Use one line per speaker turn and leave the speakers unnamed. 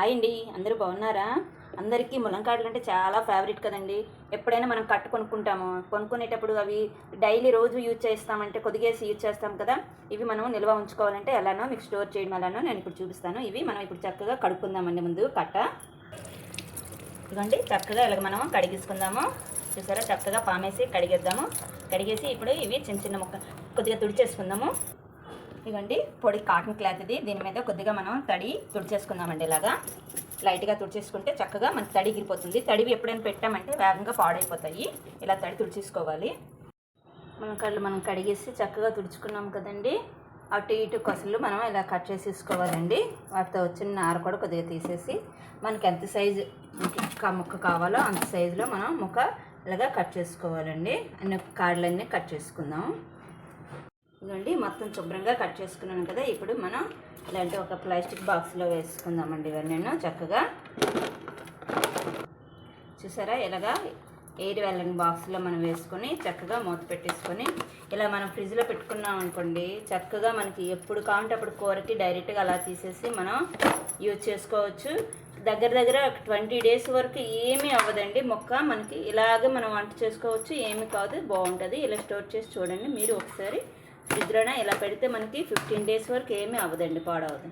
Hi అండి. అందరూ బాగున్నారా? అందరికీ ములంకాడలు అంటే చాలా ఫేవరెట్ కదండి. ఎప్పుడైనా మనం కట్టు కొనుక్కుంటాము. కొనుక్కునేటప్పుడు అవి డైలీ రోజు యూజ్ చేస్తామంటే కొద్దిగేసి యూజ్ చేస్తాం కదా. ఇవి మనం నిల్వ ఉంచుకోవాలంటే ఎలానో మీకు స్టోర్ చేయడం ఎలానో నేను ఇప్పుడు చూపిస్తాను. ఇవి మనం ఇప్పుడు చక్కగా కడుక్కుందామండి ముందు కట్ట. ఇదిగోండి చక్కగా ఇలాగ మనం కడిగేసుకుందాము. చూసారా? చక్కగా పామేసి కడిగేద్దాము. కడిగేసి ఇప్పుడు ఇవి చిన్న చిన్న ముక్క కొద్దిగా తుడిచేసుకుందాము. ఇదండి పొడి కాటన్ క్లాత్ ఇది. దీని మీద కొద్దిగా మనం తడి తుడిచేసుకుందామండి ఇలాగా. లైట్గా తుడిచేసుకుంటే చక్కగా మనకి తడి ఎగిరిపోతుంది తడివి ఎప్పుడైనా పెట్టామంటే వేగంగా పాడైపోతాయి. ఇలా తడి తుడిచేసుకోవాలి. మనం కళ్ళు మనం కడిగేసి చక్కగా తుడుచుకున్నాం కదండి. అటు ఇటు కొసలు మనం ఇలా కట్ చేసేసుకోవాలండి. వాటితో వచ్చిన నార కూడా కొద్దిగా తీసేసి మనకి ఎంత సైజు ముక్క ముక్క కావాలో అంత సైజులో మనం ముక్క ఇలాగా కట్ చేసుకోవాలండి. అన్ని కాడలన్నీ కట్ చేసుకుందాం. ఇదిగోండి మొత్తం శుభ్రంగా కట్ చేసుకున్నాను కదా. ఇప్పుడు మనం ఇలాంటి ఒక ప్లాస్టిక్ బాక్స్లో వేసుకుందామండి ఇవన్నీ చక్కగా. చూసారా ఇలాగా ఎయిర్ వెళ్ళని బాక్స్లో మనం వేసుకొని చక్కగా మూత పెట్టేసుకొని ఇలా మనం ఫ్రిడ్జ్లో పెట్టుకున్నాం అనుకోండి చక్కగా మనకి ఎప్పుడు కావాలంటే అప్పుడు కూరకి డైరెక్ట్గా అలా తీసేసి మనం యూజ్ చేసుకోవచ్చు. దగ్గర దగ్గర ట్వంటీ డేస్ వరకు ఏమీ అవ్వదండి. మొక్క మనకి ఇలాగే మనం వంట చేసుకోవచ్చు. ఏమి కాదు బాగుంటుంది. ఇలా స్టోర్ చేసి చూడండి మీరు ఒకసారి ఫ్రిడ్జ్లోనే ఇలా పెడితే మనకి ఫిఫ్టీన్ డేస్ వరకు ఏమీ అవ్వదండి పాడవదు.